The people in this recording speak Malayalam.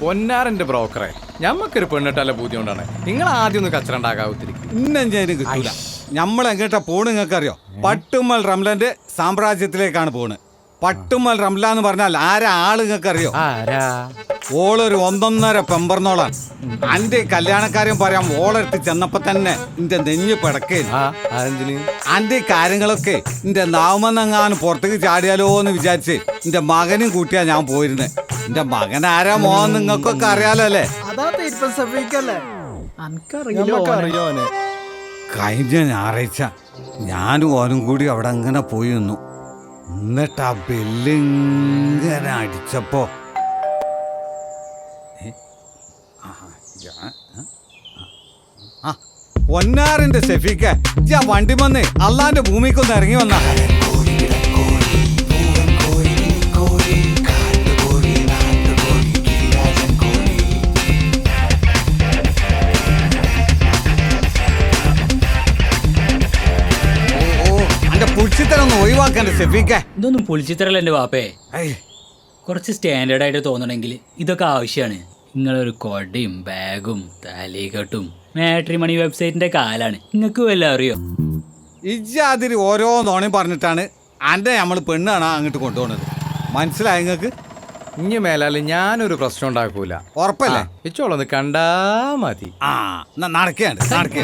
പൊന്നാരന്റെ ബ്രോക്കറെ ഞമ്മക്കൊരു പെണ്ണിട്ടല്ല ബുദ്ധി കൊണ്ടാണ് നിങ്ങൾ ആദ്യം ഒന്ന് കച്ചറ കിട്ടൂല. നമ്മൾ എങ്ങോട്ടാ പോണ് നിങ്ങൾക്ക് അറിയോ പട്ടുമ്മൽ റംലന്റെ സാമ്രാജ്യത്തിലേക്കാണ് പോണ്. പട്ടുമ്മൽ റംല എന്ന് പറഞ്ഞാൽ ആരാ ആൾ നിങ്ങൾക്ക് അറിയോ ഓളൊരു ഒന്നൊന്നര പെമ്പർന്നോളാണ്. അന്റെ കല്യാണക്കാര്യം പറയാം ഓളെടുത്ത് ചെന്നപ്പോ തന്നെ എന്റെ നെഞ്ഞ് പിടക്കേ അന്റെ കാര്യങ്ങളൊക്കെ എന്റെ നാവുമെന്നെങ്ങാനും പുറത്തേക്ക് ചാടിയാലോ എന്ന് വിചാരിച്ച് എന്റെ മകനും കൂട്ടിയാ ഞാൻ പോയിരുന്നത് എന്റെ മകൻ ആരാ മോൻ നിങ്ങൾക്കൊക്കെ അറിയാലോ അല്ലേ? അതാ കഴിഞ്ഞ ഞായറാഴ്ച ഞാനും ഓനും കൂടി അവിടെ അങ്ങനെ പോയി നിന്നു എന്നിട്ട് ആ ബെല്ലിങ്ങനെ അടിച്ചപ്പോ ആ, ആ പൊന്നാറിന്റെ സെഫിക്ക. ഇജ്ജ് വണ്ടി വന്ന് അള്ളാന്റെ ഭൂമിക്കൊന്ന് ഇറങ്ങി വന്ന. പുളിച്ചിത്തരം ഒന്ന് ഒഴിവാക്കണ്ട സെഫിക്ക ഇതൊന്നും പുളിച്ചിത്തരല്ല എന്റെ വാപ്പേ. കുറച്ച് സ്റ്റാൻഡേർഡ് ആയിട്ട് തോന്നണമെങ്കിൽ ഇതൊക്കെ ആവശ്യമാണ്. നിങ്ങളൊരു കൊടയും ബാഗും തലീകെട്ടും മാട്രിമണി വെബ്സൈറ്റിന്റെ കാലാണ്. നിങ്ങൾക്ക് വല്ല അറിയോ? ഇജാതിരി ഓരോ നോണയും പറഞ്ഞിട്ടാണ് അന്റെ നമ്മൾ പെണ്ണാണ് അങ്ങോട്ട് കൊണ്ടുപോകുന്നത് മനസ്സിലായി നിങ്ങൾക്ക് ഇനി മേലാൽ ഞാനൊരു പ്രശ്നം ഉണ്ടാക്കൂല. ഉറപ്പല്ലേ? ഇച്ചോളൊന്ന് കണ്ടാ മതി. ആ നടക്കുകയാണ് നടക്കുക